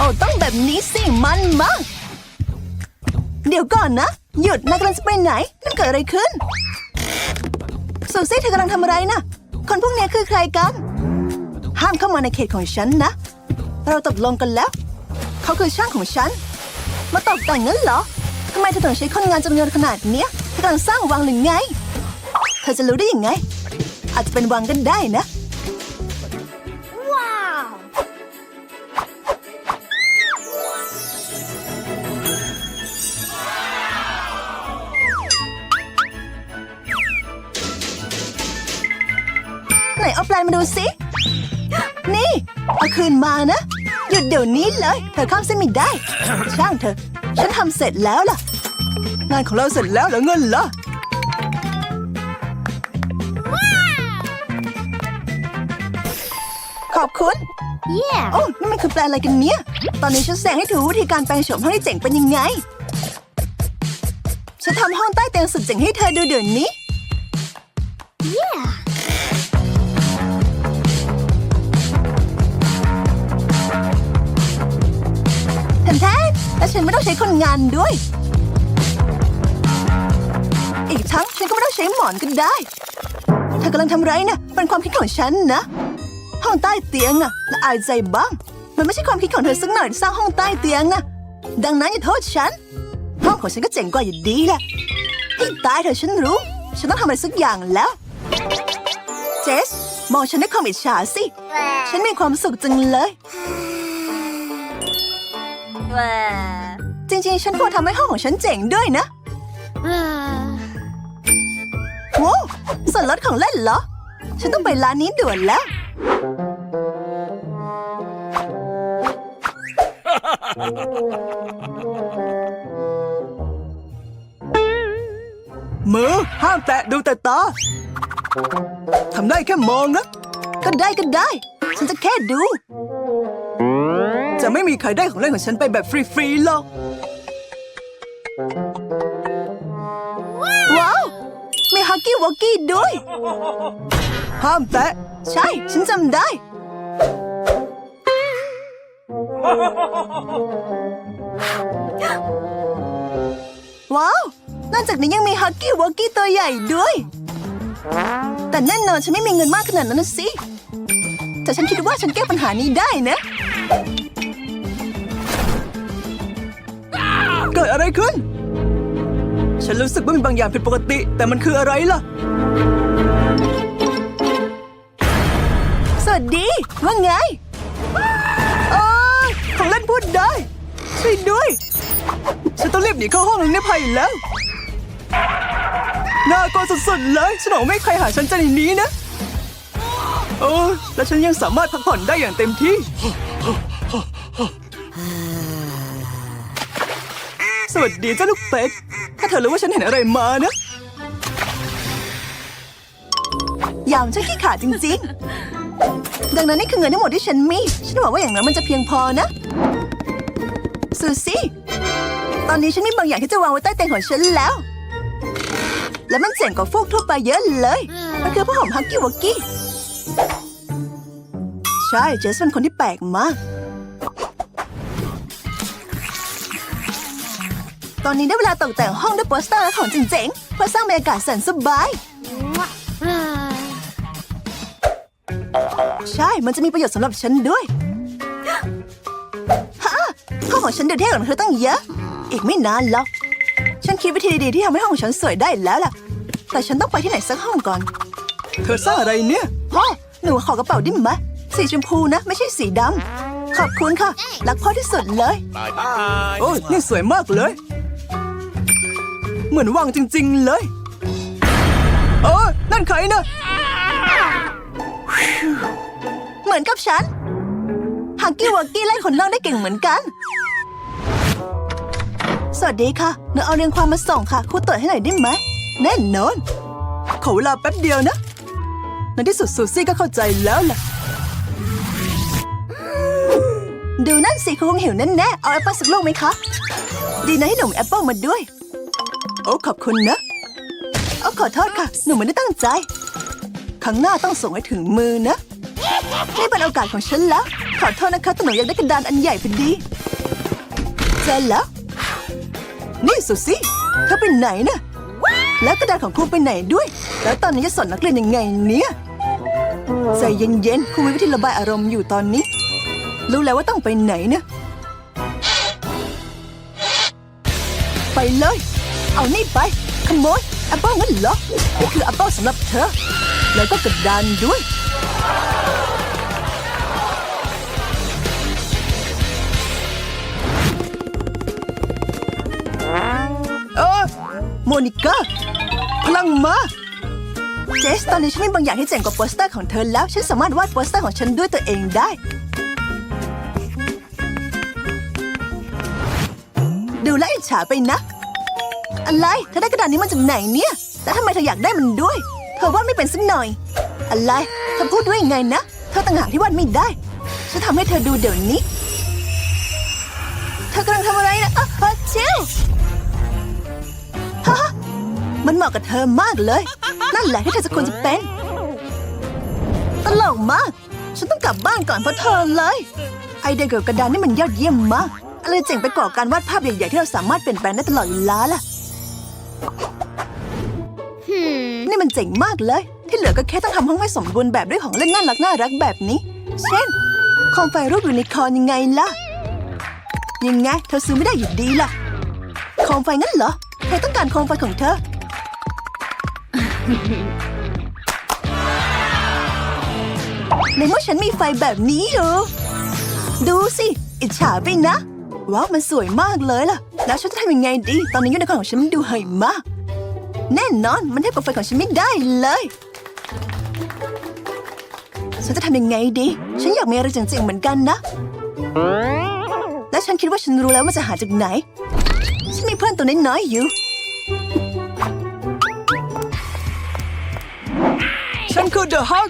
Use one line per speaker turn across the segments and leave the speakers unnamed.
โอ้ต้องแบบนี้สิมันมาก เดี๋ยวก่อนนะ หยุดนายกำลังจะไปไหนนั่นเกิดอะไรขึ้นซูซี่เธอกำลังทำอะไรนะคนพวกนี้คือใครกัน ห้ามเข้ามาในเขตของฉันนะ เราตกลงกันแล้ว เขาคือช่างของฉัน มาตกแต่งงั้นเหรอทำไมเธอถึงใช้คนงานจำนวนขนาดเนี้ยเธอกำลังสร้างวังหรือไง เธอจะรู้ได้ยังไง อาจจะเป็นวังกันได้นะ สิ นี่เอาคืนมานะ หยุดเดี๋ยวนี้เลย เธอข้ามเส้นไม่ได้ ช่างเถอะฉันทำเสร็จแล้วล่ะ งานของเราเสร็จแล้วเหรอเงินล่ะขอบคุณ
Yeah.
โอ้นี่มันคือแปลนอะไรกันเนี่ย ตอนนี้ฉันแสดงให้ดูวิธีการแปลงโฉมห้องที่เจ๋งเป็นยังไง ฉันทำห้องใต้เตียงสุดเจ๋งให้เธอดูเดี๋ยวนี้
Yeah.
ช้คนงานด้วย อีกทั้งฉันก็ไม่ต้องใช้หมอนก็ได้ เธอกำลังทำไรนะเป็นความคิดของฉันนะ ห้องใต้เตียงอะละอายใจบ้าง มันไม่ใช่ความคิดของเธอสักหน่อยที่สร้างห้องใต้เตียงนะดังนั้นอย่าโทษฉัน ห้องของฉันก็เจ๋งกว่าอยู่ดีแหละให้ตายเถอะฉันรู้ ฉันต้องทำอะไรสักอย่างแล้ว เจส มองฉันด้วยความอิจฉาสิ ฉันมีความสุขจังเลย จริงๆ ฉันควรทำให้ห้องของฉันเจ๋งด้วยนะโว้วส่วนลดของเล่นเหรอ ฉันต้องไปร้านนี้ด่วนแล้ว มือ ห้ามแตะดูแต่ตาทำได้แค่มองนะ ก็ได้ก็ได้ ฉันจะแค่ดู จะไม่มีใครได้ของเล่นของฉันไปแบบฟรีๆหรอก ว้าว มีฮักกี้วอกกี้ด้วย ห้ามแตะ ใช่ ฉันจำได้ ว้าวนอกจากนี้ยังมีฮักกี้วอกกี้ตัวใหญ่ด้วย แต่แน่นอนฉันไม่มีเงินมากขนาดนั้นนะสิ แต่ฉันคิดว่าฉันแก้ปัญหานี้ได้นะ กิดอะไรขึ้น ฉันรู้สึกว่ามีบางอย่างผิดปกติ แต่มันคืออะไรล่ะ สวัสดี ว่าไงเออของเล่นพูดได้ ช่วยด้วย ฉันต้องรีบหนีเข้าห้องนี้ภัยแล้วน่ากลัวสุดๆเลย ฉันบอกไม่ให้ใครหาฉันจะในนี้นะ โอ้ แล้วฉันยังสามารถพักผ่อนได้อย่างเต็มที่ สวัสดีเจ้าลูกเป็ด ถ้าเธอรู้ว่าฉันเห็นอะไรมานะ ยามฉันขี้ขลาดจริงๆ ดังนั้นนี่คือเงินทั้งหมดที่ฉันมี ฉันหวังว่าอย่างนั้นมันจะเพียงพอนะ ซูซี่ ตอนนี้ฉันมีบางอย่างที่จะวางไว้ใต้เตียงของฉันแล้ว และมันเจ๋งกว่าฟูกทั่วไปเยอะเลย มันคือผ้าห่มฮักกี้วอกกี้ ใช่ เจสเป็นคนที่แปลกมาก ตอนนี้ได้เวลาตกแต่งห้องด้วยโปสเตอร์และของเจ๋งๆเพื่อสร้างบรรยากาศแสนสบาย ใช่ มันจะมีประโยชน์สำหรับฉันด้วย ฮะห้องของฉันดูเท่กว่าของเธอตั้งเยอะ อีกไม่นานหรอก ฉันคิดวิธีดีๆที่ทำให้ห้องของฉันสวยได้แล้วล่ะ แต่ฉันต้องไปที่ไหนสักห้องก่อน เธอสร้างอะไรเนี่ยพ่อหนูขอกระเป๋าได้ไหมสีชมพูนะ ไม่ใช่สีดำขอบคุณค่ะ รักพ่อที่สุดเลย
Bye bye.
โอ้ยนี่สวยมากเลย เหมือนวังจริง ๆ เลย เออ นั่นใครนะ เหมือนกับฉัน ฮักกี้วักกี้ไล่คนนอกได้เก่งเหมือนกัน สวัสดีค่ะหนูเอาเรียงความมาส่งค่ะครูตรวจให้หน่อยได้ไหม แน่นอน ขอเวลาแป๊บเดียวนะ ในที่สุดซูซี่ก็เข้าใจแล้วล่ะ ดูนั่นสิคงหิวแน่ๆเอาแอปเปิ้ลสักลูกไหมคะ ดีนะให้หนุ่มแอปเปิ้ลมาด้วย โอ้ขอบคุณนะ โอ้ขอโทษค่ะ หนูไม่ได้ตั้งใจ ครั้งหน้าต้องส่งให้ถึงมือนะ นี่เป็นโอกาสของฉันแล้ว ขอโทษนะคะแต่หนูอยากได้กระดานอันใหญ่พอดีเจอแล้ว นี่สุซี่เธอไปไหนนะแล้วกระดานของครูไปไหนด้วย แล้วตอนนี้จะสอนนักเรียนยังไงเนี่ยใจเย็นๆครูมีวิธีระบายอารมณ์อยู่ตอนนี้ รู้แล้วว่าต้องไปไหนนะ ไปเลย เอานี่ไป ขโมยแอปเปิลงั้นเหรอนี่คือแอปเปิลสำหรับเธอ แล้วก็กระดานด้วย เออโมนิก้าพลังมาเจสตอนนี้ฉันมีบางอย่างที่เจ๋งกว่าโปสเตอร์ของเธอแล้ว ฉันสามารถวาดโปสเตอร์ของฉันด้วยตัวเองได้ ดูแลวอิจฉาไปนะ อะไร เธอได้กระดาษนี้มาจากไหนเนี่ย แล้วทำไมเธออยากได้มันด้วย เธอวาดไม่เป็นสักหน่อย อะไร เธอพูดด้วยยังไงนะ เธอต่างหากที่วาดไม่ได้ ฉันทำให้เธอดูเดี๋ยวนี้ เธอกำลังทำอะไรนะอะอะชิลฮะมันเหมาะกับเธอมากเลย นั่นแหละที่เธอจะควรจะเป็น ตลกมาก ฉันต้องกลับบ้านก่อนเพราะเธอเลย ไอเดียเกี่ยวกับกระดานนี่มันยอดเยี่ยมมากอะไรเจ๋งไปกว่าการวาดภาพใหญ่ๆที่เราสามารถเปลี่ยนแปลงได้ตลอดเวลาล่ะ นี่มันเจ๋งมากเลย ที่เหลือก็แค่ต้องทำห้องให้สมบูรณ์แบบด้วยของเล่นน่ารักน่ารักแบบนี้ เช่นโคมไฟรูปยูนิคอร์นยังไงล่ะ ยังไง เธอซื้อไม่ได้อยู่ดีล่ะโคมไฟงั้นเหรอใครต้องการโคมไฟของเธอ ในเมื่อฉันมีไฟแบบนี้อยู่ ดูสิ อิจฉาไปนะ ว้าว มันสวยมากเลยล่ะ แล้วฉันจะทำยังไงดี ตอนนี้ยูนิคอร์นของฉันมันดูเฮยมาก แน่นอนมันเทียบกับไฟของฉันไม่ได้เลยฉันจะทำยังไงดี ฉันอยากมีอะไรเจ๋งๆเหมือนกันนะ และฉันคิดว่าฉันรู้แล้วว่าจะหาจากไหน ฉันมีเพื่อนตัวน้อยๆอยู่ ฉันคือเดอะฮัก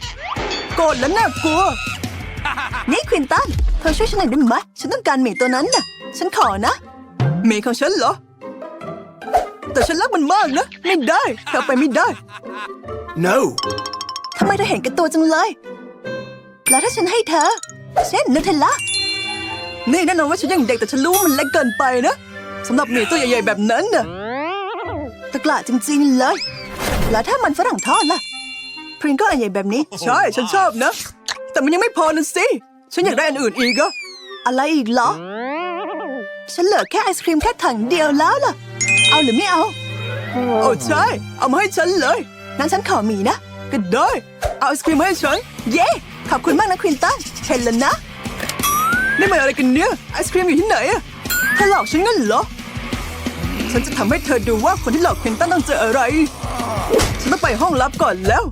โกรธและน่ากลัว นี่ควินตันเธอช่วยฉันหน่อยได้ไหม ฉันต้องการหมีตัวนั้นน่ะ ฉันขอนะ หมีของฉันเหรอ แต่ฉันรักมันมากนะ ไม่ได้เธอไปไม่ได้
No.
ทำไมเธอเห็นแกับตัวจังเลย แล้วถ้าฉันให้เธอ เช่นนูเทลล่านี่แน่นอนว่าฉันยังเด็กแต่ฉันรู้ว่ามันเล็กเกินไปนะสำหรับหมีตัวใหญ่ๆแบบนั้นน่ะตะกละจริงๆเลย แล้วถ้ามันฝรั่งทอดล่ะ พริงก็อันใหญ่แบบนี้ ใช่ฉันชอบนะ แต่มันยังไม่พอนะสิ ฉันอยากได้อันอื่นอีกอะอะไรอีกเหรอ ฉันเหลือแค่ไอศครีมแค่ถังเดียวแล้วล่ะ เอาหรือไม่เอา โอ้ใช่ เอามาให้ฉันเลยงั้นฉันขอหมีนะ ก็ได้ เอาไอศครีมมาให้ฉัน เย้ ขอบคุณมากนะควินตันเห็นแล้วนะ นี่มันอะไรกันเนี่ย ไอศครีมอยู่ที่ไหนอะเธอหลอกฉันงั้นเหรอ ฉันจะทำให้เธอดูว่าคนที่หลอกควินตันต้องเจออะไร ฉันต้องไปห้องลับก่อนแล้ว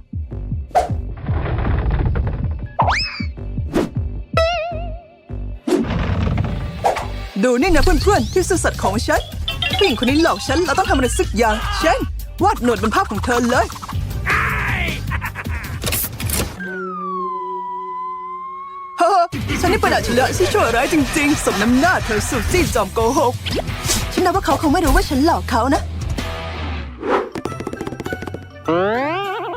ดูนี่นะเพื่อนๆที่ซื่อสัตย์ของฉันผู้หญิงคนนี้หลอกฉันเราต้องทำอะไรสักอย่างเช่นวาดหนวดบนภาพของเธอเลย เฮ้อฉันนี่เป็นอัจฉริยะที่ชั่วร้ายจริง ๆ สมน้ำหน้าเธอสุดจี้จอมโกหก ฉันนับว่าเขาคงไม่รู้ว่าฉันหลอกเขานะ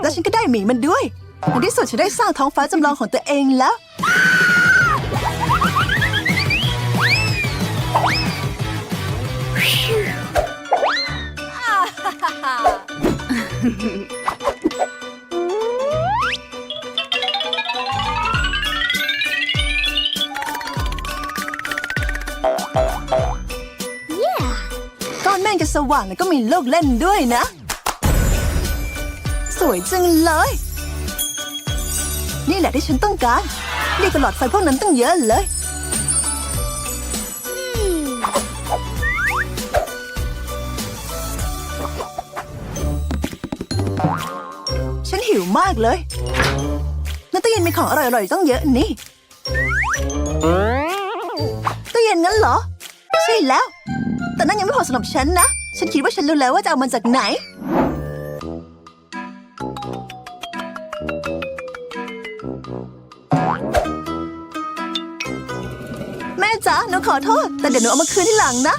แล้วฉันก็ได้หมีมันด้วยในที่สุดฉันได้สร้างท้องฟ้าจำลองของตัวเองแล้ว ก้อนเมฆจะสว่างแล้วก็มีโลกเล่นด้วยนะ สวยจังเลย นี่แหละที่ฉันต้องการดีกว่าหลอดไฟพวกนั้นตั้งเยอะเลยากเลยในตู้เย็นมีของอร่อยๆต้องเยอะนี่ตู้เย็นงั้นเหรอ ใช่แล้ว แต่นั่นยังไม่พอสำหรับฉันนะ ฉันคิดว่าฉันรู้แล้วว่าจะเอามันจากไหน แม่จ๋าหนูขอโทษ แต่เดี๋ยวหนูเอามาคืนที่หลังนะ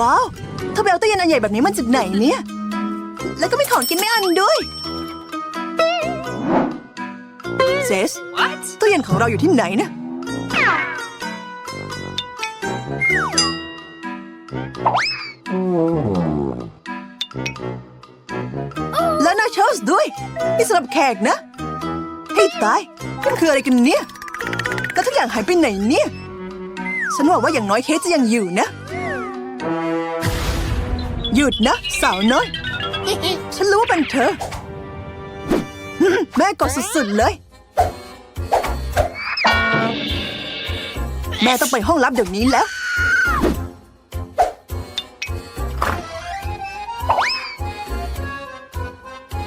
ว้าว เธอไปเอาตู้เย็นอันใหญ่แบบนี้มาจากไหนเนี่ย แล้วก็มีของกินไม่อันด้วยเจสตู้เย็นของเราอยู่ที่ไหนนะแล้วนาโชสด้วยนี่สำหรับแขกนะให้ตายมันคืออะไรกันเนี่ย แล้วทุกอย่างหายไปไหนเนี่ย ฉันหวังว่าอย่างน้อยเคสจะยังอยู่นะ หยุดนะ สาวน้อย ฉันรู้ว่าเป็นเธอ แม่กอดสุดๆเลย แม่ต้องไปห้องลับเดี๋ยวนี้แล้ว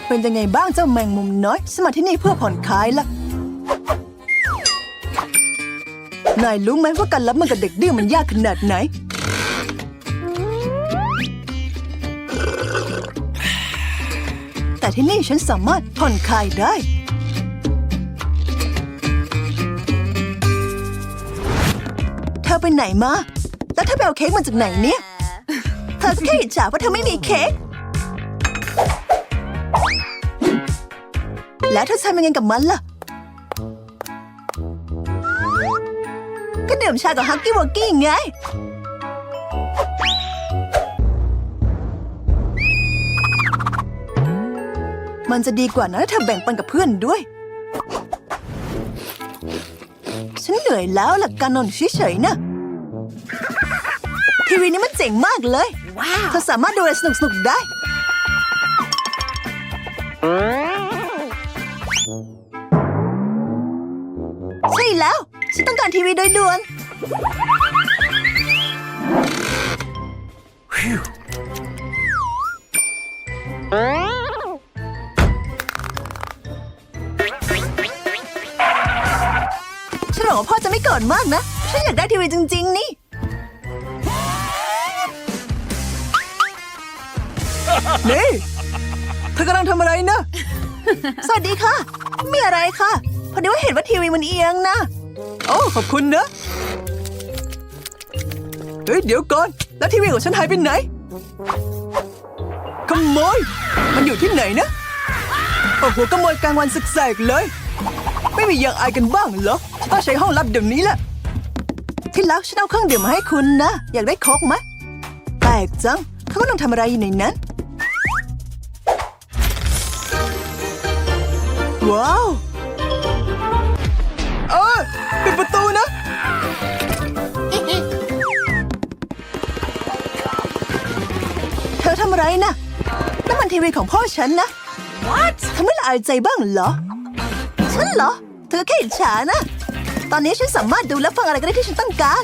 เป็นยังไงบ้างเจ้าแมงมุมน้อยสมาที่นี่เพื่อผ่อนคลายล่ะนายรู้ไหมว่าการรับมือกับเด็กดื้อมันยากขนาดไหน แต่ที่นี่ฉันสามารถผ่อนคลายได้ เธอไปไหนมา แล้วเธอไปเอาเค้กมาจากไหนเนี่ย เธอแค่อิจฉาเพราะเธอไม่มีเค้ก แล้วเธอทำยังไงกับมันล่ะ ก็ดื่มชากับฮักกี้วอกกี้ไง มันจะดีกว่านะถ้าเธอแบ่งปันกับเพื่อนด้วย ฉันเหนื่อยแล้วหลักการนอนเฉยๆนะ ทีวีนี้มันเจ๋งมากเลย
ว้าว
เธอสามารถดูอะไรสนุกๆได้ ใช่แล้ว ฉันต้องการทีวีโดยด่วนฉัน อจะไม่โกรธมากนะ ฉันอยากได้ทีวีจริง ๆ นี่ นี่เธอกำลังทำอะไรนะ สวัสดีค่ะไม่อะไรค่ะ พอดีว่าเห็นว่าทีวีมันเอียงนะ โอ้ขอบคุณนะ เฮ้ย เดี๋ยวก่อน แล้วทีวีของฉันหายไปไหน ขโมย มันอยู่ที่ไหนนะโอ้โหขโมยกลางวันแสกๆเลย ไม่มีอย่างอายกันบ้างเหรอ ฉันต้องใช้ห้องลับเดี๋ยวนี้แหละที่รักฉันเอาเครื่องดื่มมาให้คุณนะ อยากได้โค้กไหมแปลกจังเขากำลังทำอะไรอยู่ในนั้น ว้าวเออปิดประตูนะ เธอทำอะไรนะนั่นมันทีวีของพ่อฉันนะ
What
เธอไม่ละอายใจบ้างเหรอ ฉันเหรอ เธอแค่อิจฉานะ ตอนนี้ฉันสามารถดูและฟังอะไรก็ได้ที่ฉันต้องการ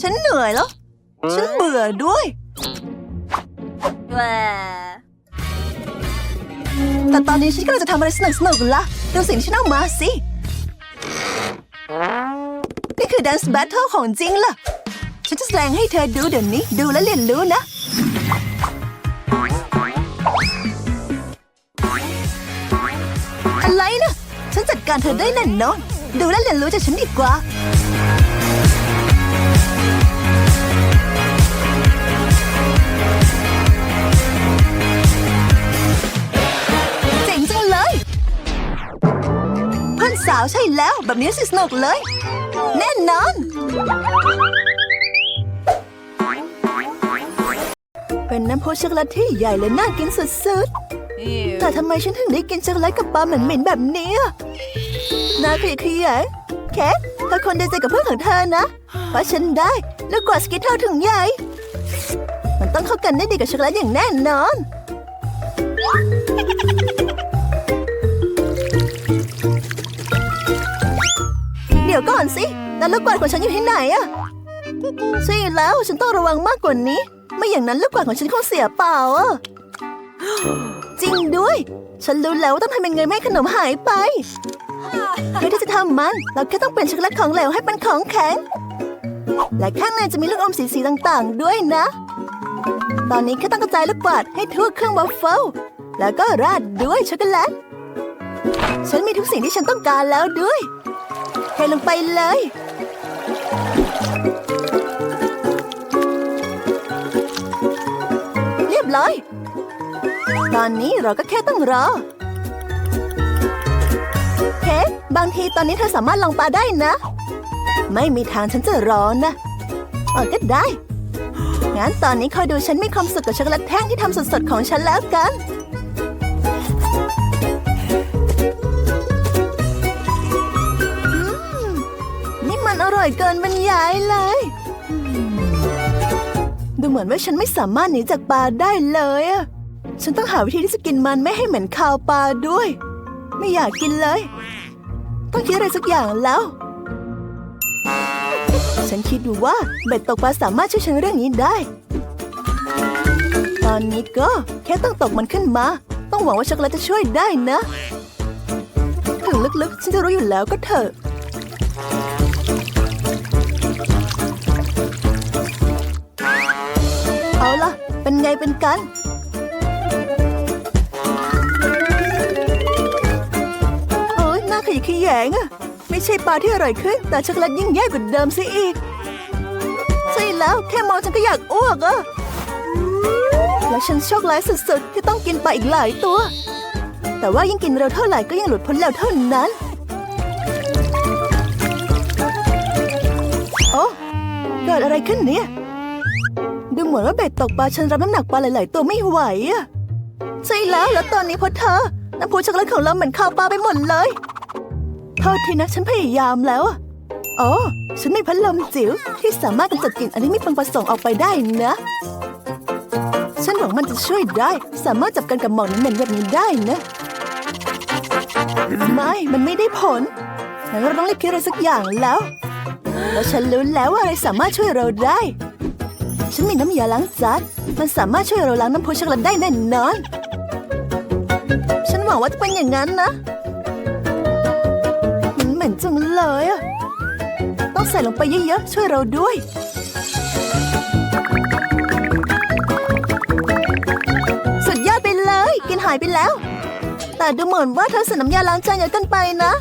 ฉันเหนื่อยแล้ว ฉันเบื่อด้วยแต่ตอนนี้ฉันกำลังจะทำอะไรสนุกสนุกๆละดูสิ่งที่ฉันเอามาสิ คือ Dance Battle ของจริงล่ะ ฉันจะแสดงให้เธอดูเดี๋ยวนี้ ดูและเรียนรู้นะอะไรนะฉันจัดการเธอได้แน่นอน ดูและเรียนรู้จากฉันดีกว่า เจ๋งจังเลย เพื่อนสาวใช่แล้ว แบบนี้สิสนุกเลย แน่นอน เป็นน้ำพุช็อกโกแลตที่ใหญ่และน่ากินสุดๆ แต่ทำไมฉันถึงได้กินช็อกโกแลตกับปลาเหม็นๆแบบนี้อะน่าขยะแขยงแคทเธอคนดีใจกับเพื่อนของเธอนะ เพราะฉันได้แล้วกว่าสกิทเท่าถึงใหญ่ มันต้องเข้ากันได้ดีกับช็อกโกแลตอย่างแน่นอน ดี๋ยวก่อนสิแล้วลูกกวาดของฉันอยู่ที่ไหนอะใช่แล้วฉันต้องระวังมากกว่านี้ ไม่อย่างนั้นลูกกวาดของฉันคงเสียเปล่าอะจริงด้วย ฉันรู้แล้วว่าต้องทำยังไงไม่ให้ขนมหายไปเพื่อที่จะทำมัน เราแค่ต้องเปลี่ยนช็อกโกแลตของเหลวให้เป็นของแข็ง และข้างในจะมีลูกอมสีๆต่างๆ ด้วยนะ ตอนนี้แค่ต้องกระจายลูกกวาดให้ทั่วเครื่องวัฟเฟิลแล้วก็ราดด้วยช็อกโกแลต ฉันมีทุกสิ่งที่ฉันต้องการแล้วด้วย ใส่ลงไปเลย เรียบร้อย ตอนนี้เราก็แค่ต้องรอ เค้กบางทีตอนนี้เธอสามารถลองปลาได้นะ ไม่มีทางฉันจะรอนะเออก็ได้ งั้นตอนนี้คอยดูฉันมีความสุขกับช็อกโกแลตแท่งที่ทำสดๆของฉันแล้วกัน ร่อยเกินบรรยายเลย ดูเหมือนว่าฉันไม่สามารถหนีจากปลาได้เลยอะฉันต้องหาวิธีที่จะกินมันไม่ให้เหม็นคาวปลาด้วย ไม่อยากกินเลย ต้องคิดอะไรสักอย่างแล้ว ฉันคิดดูว่าเบ็ดตกปลาสามารถช่วยฉันเรื่องนี้ได้ ตอนนี้ก็แค่ต้องตกมันขึ้นมา ต้องหวังว่าช็อกโกแลตจะช่วยได้นะ ถึงลึกๆ ฉันจะรู้อยู่แล้วก็เถอะ เป็นไงเป็นกัน โอ้ยน่าขยะแขยงอะไม่ใช่ปลาที่อร่อยขึ้น แต่ช็อกโกแลตยิ่งแย่กว่าเดิมซะอีก ใช่แล้วแค่มองฉันก็อยากอ้วกอะและฉันโชคร้ายสุดๆ ที่ต้องกินปลาอีกหลายตัว แต่ว่ายิ่งกินเร็วเท่าไหร่ก็ยิ่งหลุดพ้นเร็วเท่านั้น โอ้เกิดอะไรขึ้นเนี่ย ดูเหมือนว่าเบ็ดตกปลาฉันรับน้ำหนักปลาหลาย ๆ ตัวไม่ไหวอะใช่แล้วแล้วตอนนี้เพราะเธอน้ำพุช็อกโกแลตของเราเหมือนข้าวปลาไปหมดเลยโทษทีนะฉันพยายามแล้วอ๋อฉันมีพัดลมจิ๋วที่สามารถกำจัดกลิ่นอันนี้ไม่พึงประสงค์ออกไปได้นะ ฉันหวังมันจะช่วยได้ สามารถจับกันกับหมอกเหม็นแบบนี้ได้นะไม่มันไม่ได้ผลงั้นเราต้องรีบคิดอะไรสักอย่างแล้วแล้วฉันรู้แล้วว่าอะไรสามารถช่วยเราได้ ฉันมีน้ำยาล้างจานมันสามารถช่วยเราล้างน้ำพุช็อกโกแลตได้แน่นอน ฉันหวังว่าจะเป็นอย่างนั้นนะ มันเหม็นจังเลยอะต้องใส่ลงไปเยอะๆ ช่วยเราด้วยสุดยอดไปเลย กินหายไปแล้ว แต่ดูเหมือนว่าเธอใส่น้ำยาล้างจานเยอะเกินไปนะ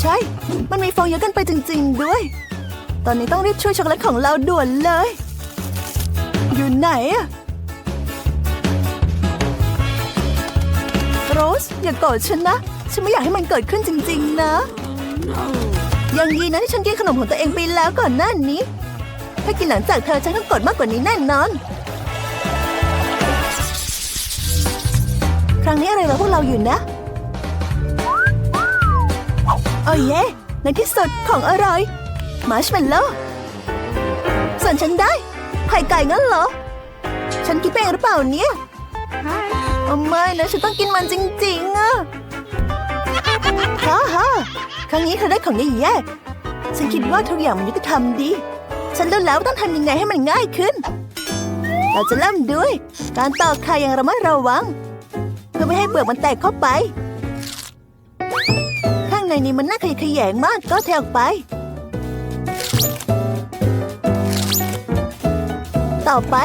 ใช่ มันมีฟองเยอะเกินไปจริง ๆ ด้วย ตอนนี้ต้องรีบช่วยช็อกโกแลตของเราด่วนเลย ไหนอะโรสอย่าโกรธฉันนะ ฉันไม่อยากให้มันเกิดขึ้นจริง ๆ นะ ยังดีนะที่ฉันกินขนมของตัวเองไปแล้วก่อนหน้านี้ ถ้ากินหลังจากเธอฉันต้องโกรธมากกว่านี้แน่นอน ครั้งนี้อะไรเราพวกเราอยู่นะโอ้เย่ในที่สุดของอร่อย มาร์ชเมลโล่ส่วนฉันได้ไข่ไก่งั้นเหรอ นกินไปเองหรือเปล่าเนี่ยโอ้ไม่นะฉันต้องกินมันจริงๆอะฮ่าฮ่าครั้งนี้เธอได้ของแย่ๆฉันคิดว่าทุกอย่างมันยุติธรรมดี ฉันรู้แล้วว่าต้องทำยังไงให้มันง่ายขึ้น เราจะเริ่มด้วย การตอกไข่อย่างระมัดระวัง เพื่อไม่ให้เปลือกมันแตกเข้าไป ข้างในนี้มันน่าขยะแขยงมากก็เทออกไป ต่อไป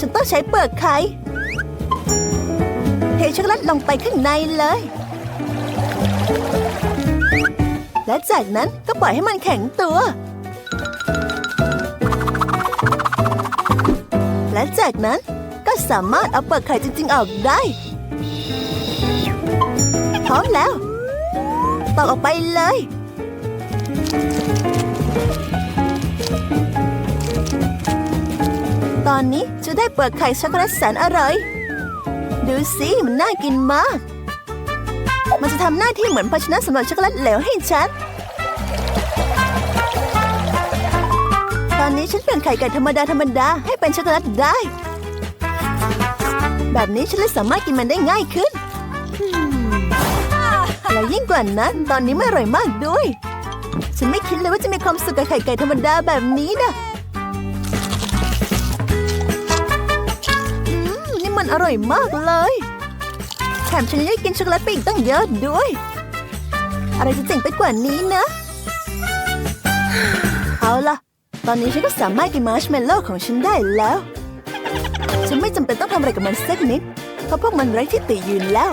ฉันต้องใช้เปลือกไข่เทช็อกโกแลตลงไปข้างในเลย และจากนั้นก็ปล่อยให้มันแข็งตัว และจากนั้นก็สามารถเอาเปลือกไข่จริง ๆ ออกได้ พร้อมแล้วตอกออกไปเลย ตอนนี้จะได้เปลือกไข่ช็อกโกแลตแสนอร่อย ดูสิมันน่ากินมาก มันจะทำหน้าที่เหมือนภาชนะสำหรับช็อกโกแลตเหลวให้ฉัน ตอนนี้ฉันเปลี่ยนไข่ไก่ธรรมดาธรรมดาให้เป็นช็อกโกแลตได้ แบบนี้ฉันเลยสามารถกินมันได้ง่ายขึ้น และยิ่งกว่านั้นตอนนี้ไม่อร่อยมากด้วย ฉันไม่คิดเลยว่าจะมีความสุขกับไข่ไก่ธรรมดาแบบนี้นะ มันอร่อยมากเลย แถมฉันยังได้กินช็อกโกแลตปอีกตั้งเยอะด้วย อะไรจะเจ๋งไปกว่านี้นะ เอาล่ะ ตอนนี้ฉันก็สามารถกินมาร์ชเมลโล่ของฉันได้แล้ว ฉันไม่จำเป็นต้องทำอะไรกับมันสักนิด เพราะพวกมันไร้ที่ติยืนแล้ว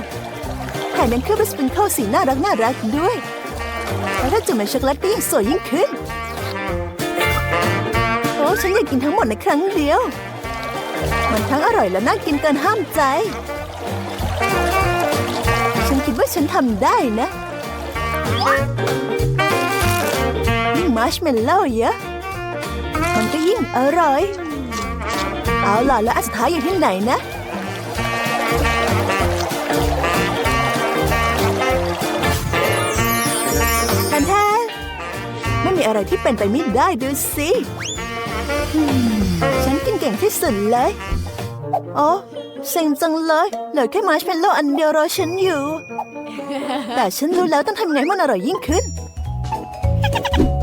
แถมยังเคลือบสปริงเกิลสีน่ารักน่ารักด้วยแล้วถ้าจุ่มในช็อกโกแลตก็ยิ่งสวยยิ่งขึ้นโอ้ฉันอยากกินทั้งหมดในครั้งเดียว มันทั้งอร่อยและน่ากินเกินห้ามใจ ฉันคิดว่าฉันทำได้นะยิ่งมาร์ชเมลโล่เยอะมันก็ยิ่งอร่อย เอาล่ะแล้วอันสุดท้ายอยู่ที่ไหนนะแทนแทนไม่มีอะไรที่เป็นไปไม่ได้ดูสิ ฉันกินเก่งที่สุดเลย โอ้เซ็งจังเลยเหลือแค่มาร์ชเมลโล่อันเดียวรอฉันอยู่ แต่ฉันรู้แล้วต้องทำยังไงให้มันอร่อยยิ่งขึ้น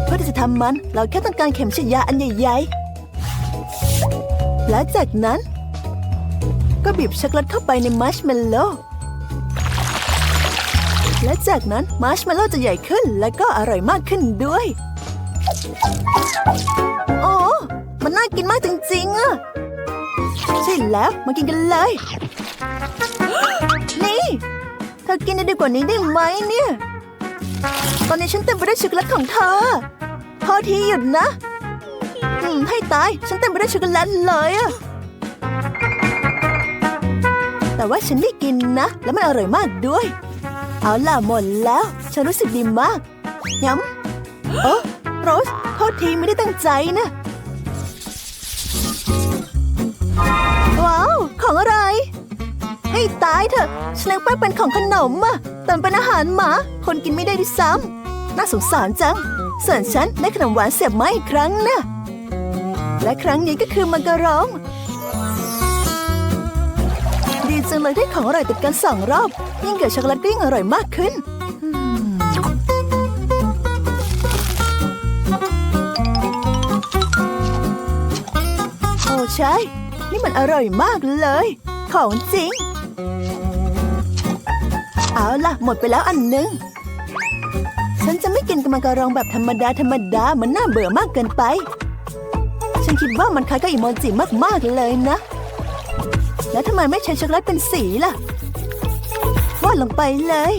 เพื่อที่จะทำมันเราแค่ต้องการเข็มฉีดยาอันใหญ่ๆ และจากนั้น ก็บีบช็อกโกแลตเข้าไปในมาร์ชเมลโล่และจากนั้นมาร์ชเมลโล่จะใหญ่ขึ้นและก็อร่อยมากขึ้นด้วย โอ้ มันน่ากินมากจริงๆอะ ใช่แล้วมากินกันเลย นี่ เธอกินได้ดีกว่านี้ได้ไหมเนี่ย ตอนนี้ฉันเต็มไปด้วยช็อกโกแลตของเธอพอทีหยุดนะอืมให้ตาย ฉันเต็มไปด้วยช็อกโกแลตเลยอะแต่ว่าฉันได้กินนะ แล้วมันอร่อยมากด้วย เอาล่ะหมดแล้ว ฉันรู้สึกดีมากย้ำโอ้โรสโทษทีไม่ได้ตั้งใจนะ ว้าว ของอะไร ให้ตายเถอะสแน็คแป้งเป็นของขนมอะแต่เป็นอาหารหมา คนกินไม่ได้ด้วยซ้ำน่าสงสารจัง ส่วนฉันได้ขนมหวานเสียบไม้อีกครั้งนะ และครั้งนี้ก็คือมังกรอง ดีจังเลยได้ของอร่อยติดกันสองรอบ ยิ่งเกิดช็อกโกแลตก็ยิ่งอร่อยมากขึ้นโอ้ใช่ นี่มันอร่อยมากเลย ของจริง เอาล่ะ หมดไปแล้วอันหนึง ฉันจะไม่กินกมังกรองแบบธรรมดาธรรมดา มันน่าเบื่อมากเกินไป ฉันคิดว่ามันคล้ายกับอีโมจิมากๆเลยนะ แล้วทำไมไม่ใช้ช็อกโกแลตเป็นสีล่ะวาดลงไปเลย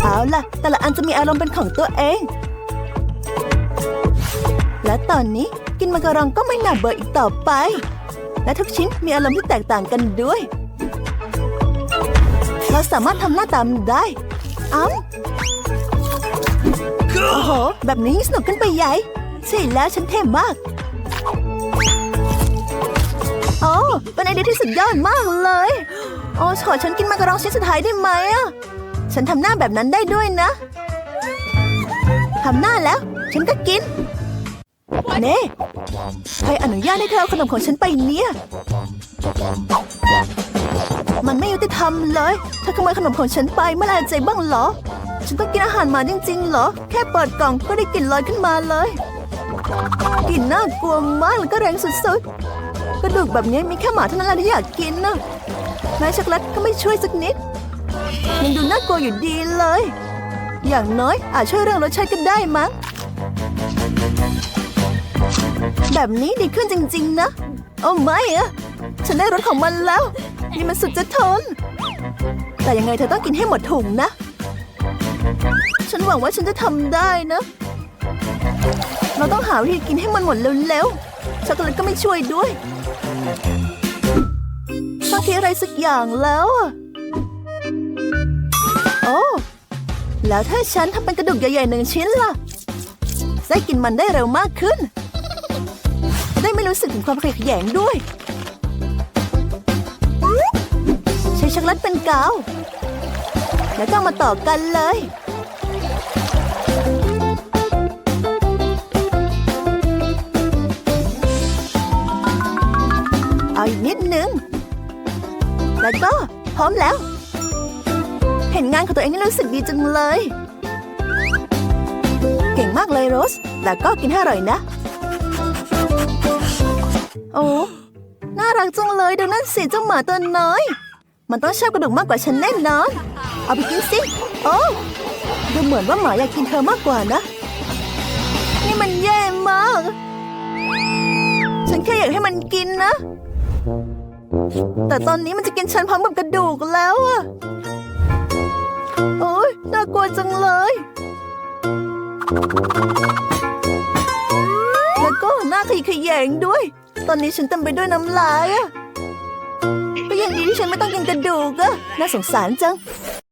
เอาล่ะ แต่ละอันจะมีอารมณ์เป็นของตัวเอง และตอนนี้ กินมังกรองก็ไม่น่าเบื่ออีกต่อไป และทุกชิ้นมีอารมณ์ที่แตกต่างกันด้วย เราสามารถทำหน้าตามได้อ้ำโอ้โห แบบนี้สนุกขึ้นไปใหญ่ใช่แล้วฉันเท่มาก โอ้เป็นไอเดียที่สุดยอดมากเลย โอ้ขอฉันกินมังกรองชิ้นสุดท้ายได้ไหมอะ ฉันทำหน้าแบบนั้นได้ด้วยนะ ทำหน้าแล้ว ฉันก็กิน เน่ใครอนุญาตให้เธอเอาขนมของฉันไปเนี่ย มันไม่ยุติธรรมเลยเธอขโมยขนมของฉันไปเมื่อไรใจบ้างเหรอ ฉันต้องกินอาหารหมาจริงๆเหรอ แค่เปิดกล่องก็ได้กลิ่นลอยขึ้นมาเลยกลิ่นน่ากลัวมากแล้วก็แรงสุดๆ กระดูกแบบนี้มีแค่หมาเท่านั้นแหละที่อยากกินนะแม้ช็อกโกแลตก็ไม่ช่วยสักนิดยังดูน่ากลัวอยู่ดีเลย อย่างน้อยอาจช่วยเรื่องรสชาติก็ได้มั้ง แบบนี้ดีขึ้นจริง ๆ นะ โอ้ไม่อะฉันได้รสของมันแล้ว นี่มันสุดจะทน แต่ยังไงเธอต้องกินให้หมดถุงนะ ฉันหวังว่าฉันจะทำได้นะ เราต้องหาวิธีกินให้มันหมดเร็วๆช็อกโกแลตก็ไม่ช่วยด้วยต้องคิดอะไรสักอย่างแล้วโอ้แล้วถ้าฉันทำเป็นกระดูกใหญ่ๆหนึ่งชิ้นล่ะ ได้กินมันได้เร็วมากขึ้น รู้สึกถึงความขยะแขยงด้วย ใช้ช็อกโกแลตเป็นกาว แล้วก็มาต่อกันเลย เอาอีกนิดนึง แล้วก็พร้อมแล้ว เห็นงานของตัวเองนี่รู้สึกดีจังเลย เก่งมากเลยโรส แล้วก็กินให้อร่อยนะ โอ้ น่ารักจังเลยดูนั่นสิเจ้าหมาตัวน้อย มันต้องชอบกระดูกมากกว่าฉันแน่นอน เอาไปกินสิ โอ้ ดูเหมือนว่าหมาอยากกินเธอมากกว่านะ นี่มันแย่มาก ฉันแค่อยากให้มันกินนะ แต่ตอนนี้มันจะกินฉันพร้อมกับกระดูกแล้วอะโอ้ยน่ากลัวจังเลย แล้วก็หน้าขยขยงด้วย ตอนนี้ฉันเต็มไปด้วยน้ำลายอะก็ยังดีที่ฉันไม่ต้องกินกระดูกอะน่าสงสารจัง